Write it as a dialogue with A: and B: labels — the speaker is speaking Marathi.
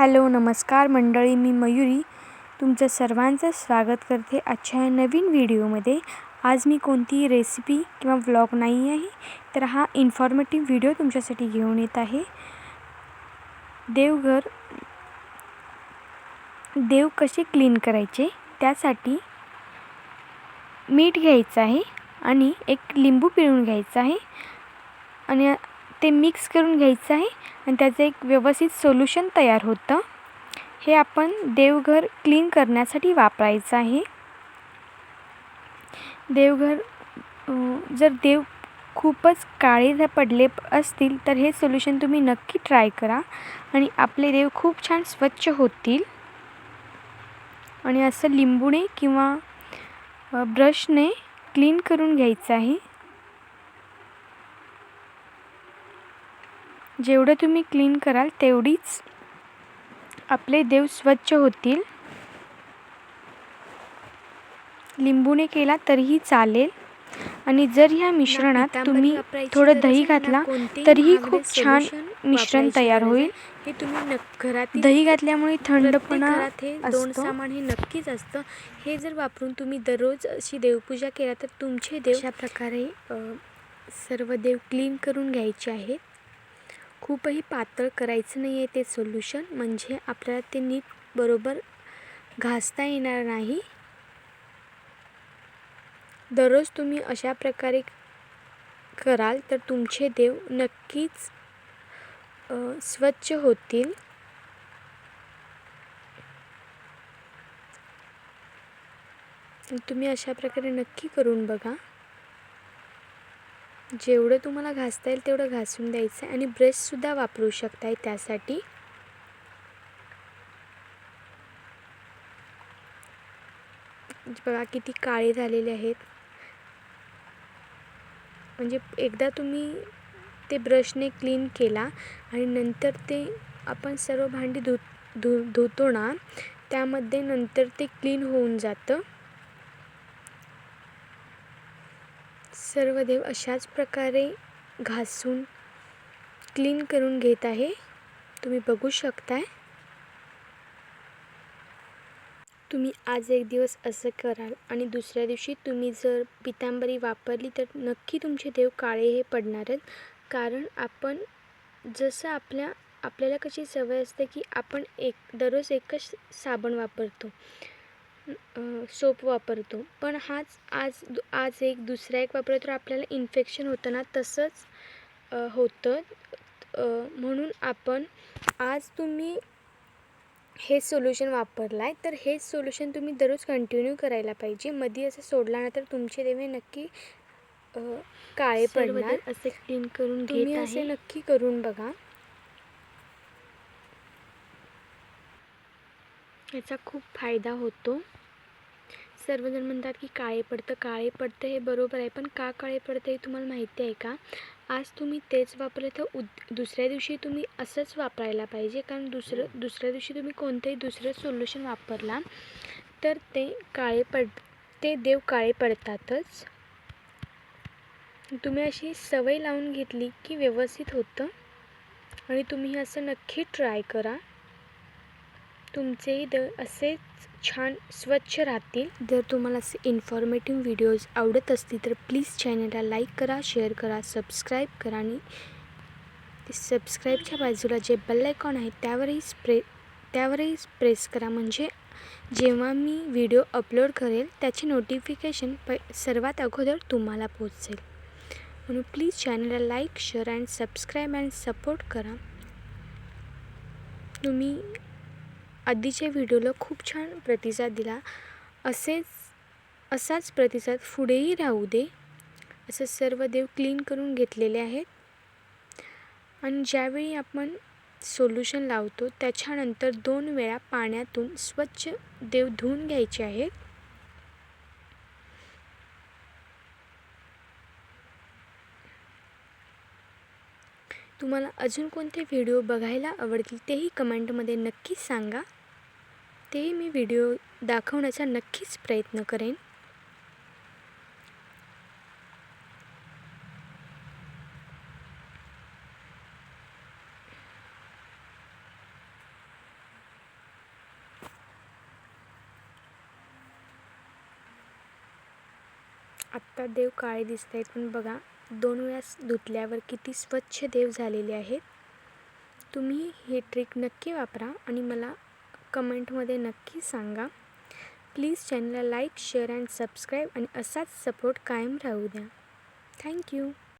A: हॅलो नमस्कार मंडळी मी मयुरी तुमचं सर्वांचं स्वागत करते आजच्या नवीन व्हिडिओमध्ये. आज मी कोणतीही रेसिपी किंवा व्लॉग नाही आहे तर हा इन्फॉर्मेटिव्ह व्हिडिओ तुमच्यासाठी घेऊन येत आहे. देवघर देव कसे क्लीन करायचे त्यासाठी मीठ घ्यायचं आहे आणि एक लिंबू पिळून घ्यायचं आहे. आणि ते मिक्स करून घ्यायचं आहे आणि त्याचं एक व्यवस्थित सोल्युशन तयार होतं. हे आपण देवघर क्लीन करण्यासाठी वापरायचं आहे. देवघर जर देव खूपच काळे पडले असतील तर हे सोल्युशन तुम्ही नक्की ट्राय करा. आणि आपले देव खूप छान स्वच्छ होतील. आणि असं लिंबूने किंवा ब्रशने क्लीन करून घ्यायचं आहे. जेवढं तुम्ही क्लीन कराल तेवढीच आपले देव स्वच्छ होतील. लिंबूने केला तरीही चालेल. आणि जर ह्या मिश्रणात तुम्ही थोडं दही घातला तरीही खूप छान मिश्रण तयार होईल.
B: हे तुम्ही घरात
A: दही घातल्यामुळे थंडपणा
B: हे दोन
A: असतो.
B: सामान हे नक्कीच असतं. हे जर वापरून तुम्ही दररोज अशी देवपूजा केला तर तुमचे देव अशा प्रकारे सर्व देव क्लीन करून घ्यायचे आहेत. खूपही पातळ करायचं नाही आहे ते सोल्युशन म्हणजे आपल्याला ते नीट बरोबर घासता येणार नाही. दररोज तुम्ही अशा प्रकारे कराल तर तुमचे देव नक्कीच स्वच्छ होतील. तुम्ही अशा प्रकारे नक्की करून बघा. जेवढं तुम्हाला घासता येईल तेवढं घासून द्यायचं आहे आणि ब्रशसुद्धा वापरू शकताय त्यासाठी. बघा किती काळे झालेले आहेत. म्हणजे एकदा तुम्ही ते ब्रशने क्लीन केला आणि नंतर ते आपण सर्व भांडी धु धु धुतो ना त्यामध्ये नंतर ते क्लीन होऊन जातं. सर्व देव अशाच प्रकारे घासून क्लीन करून घेत आहे. तुम्ही बघू शकताय. तुम्ही आज एक दिवस असं कराल आणि दुसऱ्या दिवशी तुम्ही जर पितांबरी वापरली तर नक्की तुमचे देव काळे हे पडणारच कारण आपण जसं आपल्या आपल्याला कशी सवय असते की आपण एक दररोज एकच साबण वापरतो. सोप वापरतो. पण हाच आज आज एक दुसरा एक वापरतो तर आपल्याला इन्फेक्शन होतं ना तसंच होतं. म्हणून आपण आज तुम्ही हे सोल्युशन वापरलं आहे तर हेच सोल्युशन तुम्ही दररोज कंटिन्यू करायला पाहिजे. मध्ये असं सोडला ना तर तुमचे देवे नक्की काळे पडणार.
A: असे क्लीन करून
B: तुम्ही असे नक्की करून बघा. याचा खूप फायदा होतो. सर्वजण म्हणतात की काळे पडतं काळे पडतं हे बरोबर आहे पण का काळे पडतं हे तुम्हाला माहिती आहे का? आज तुम्ही तेच वापरले तर उद दुसऱ्या दिवशी तुम्ही असंच वापरायला पाहिजे कारण दुसरं दुसऱ्या दिवशी तुम्ही कोणतंही दुसरं सोल्युशन वापरला तर ते काळे पड ते देव काळे पडतातच. तुम्ही अशी सवय लावून घेतली की व्यवस्थित होतं. आणि तुम्ही असं नक्की ट्राय करा. तुमचेही द असेच छान स्वच्छ राहतील. जर तुम्हाला असे इन्फॉर्मेटिव्ह व्हिडिओज आवडत असतील तर प्लीज चॅनलला लाईक करा शेअर करा सबस्क्राईब करा आणि सबस्क्राईबच्या बाजूला जे बेल आयकॉन आहे त्यावरही स्प्रे त्यावरही प्रेस करा. म्हणजे जेव्हा मी व्हिडिओ अपलोड करेल त्याचे नोटिफिकेशन प सर्वात अगोदर तुम्हाला पोचेल म्हणून प्लीज चॅनलला like share and subscribe and support करा. तुम्ही आधीच्या व्हिडिओला खूप छान प्रतिसाद दिला. असेच असाच प्रतिसाद पुढेही राहू दे असं सर्व देव क्लीन करून घेतलेले आहेत. आणि ज्यावेळी आपण सोल्युशन लावतो त्याच्यानंतर दोन वेळा पाण्यातून स्वच्छ देव धुवून घ्यायचे आहेत. तुम्हाला अजून कोणते व्हिडिओ बघायला आवडतील तेही कमेंटमध्ये नक्कीच सांगा. तेही मी व्हिडिओ दाखवण्याचा नक्कीच प्रयत्न करेन. आत्ता देव काळे दिसत आहेत पण बघा. दोन वेळास धुतल्यावर किती स्वच्छ देव झालेले आहेत? तुम्ही हे ट्रिक नक्की वापरा आणि मला कमेंटमध्ये नक्की सांगा. प्लीज चॅनलला लाईक शेअर अँड सबस्क्राईब आणि असाच सपोर्ट कायम राहू द्या. थँक्यू